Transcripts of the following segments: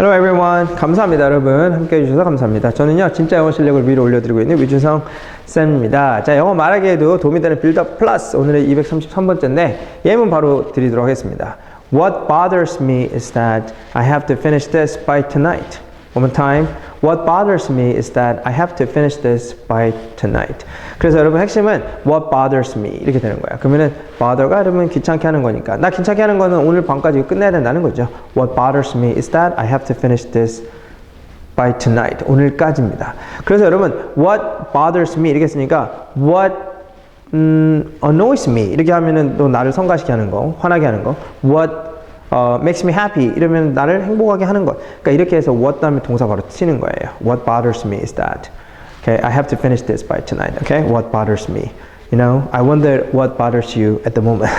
Hello everyone. 감사합니다, 여러분. 함께 해주셔서 감사합니다. 저는요, 진짜 영어 실력을 위로 올려드리고 있는 위준성 쌤입니다. 자, 영어 말하기에도 도움이 되는 빌드업 플러스 오늘의 233번째인데 예문 바로 드리도록 하겠습니다. What bothers me is that I have to finish this by tonight. One more time. What bothers me is that I have to finish this by tonight. 그래서 여러분 핵심은 what bothers me 이렇게 되는 거야. 그러면은 bother가 여러분 귀찮게 하는 거니까 나 귀찮게 하는 거는 오늘 밤까지 끝내야 된다는 거죠. What bothers me is that I have to finish this by tonight. 오늘까지입니다. 그래서 여러분 what bothers me 이렇게 했으니까 what 음, annoys me 이렇게 하면은 또 나를 성가시게 하는 거, 화나게 하는 거. What 어, makes me happy 이러면 나를 행복하게 하는 것. 그러니까 이렇게 해서 what 다음에 동사 바로 치는 거예요. What bothers me is that. Okay, I have to finish this by tonight. Okay, what bothers me. You know, I wonder what bothers you at the moment.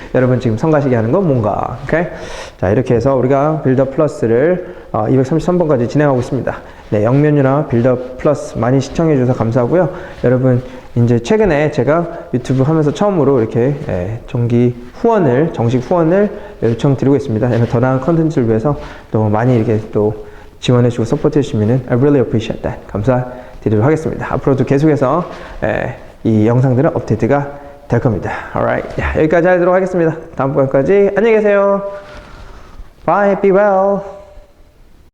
여러분 지금 성가시게 하는 건 뭔가. Okay? 자, 이렇게 해서 우리가 빌더 플러스를 어, 233번까지 진행하고 있습니다. 네, 영면유나 빌더 플러스 많이 시청해 주셔서 감사하고요. 여러분 이제 최근에 제가 유튜브 하면서 처음으로 이렇게 예, 정기 후원을 정식 후원을 요청드리고 있습니다. 더 나은 컨텐츠를 위해서 또 많이 이렇게 또 지원해 주고 서포트해 주시면은 I really appreciate that. 감사드리도록 하겠습니다. 앞으로도 계속해서 예, 이 영상들은 업데이트가 될 겁니다. Alright, 야, 여기까지 하도록 하겠습니다. 다음 번까지 안녕히 계세요. Bye, be well.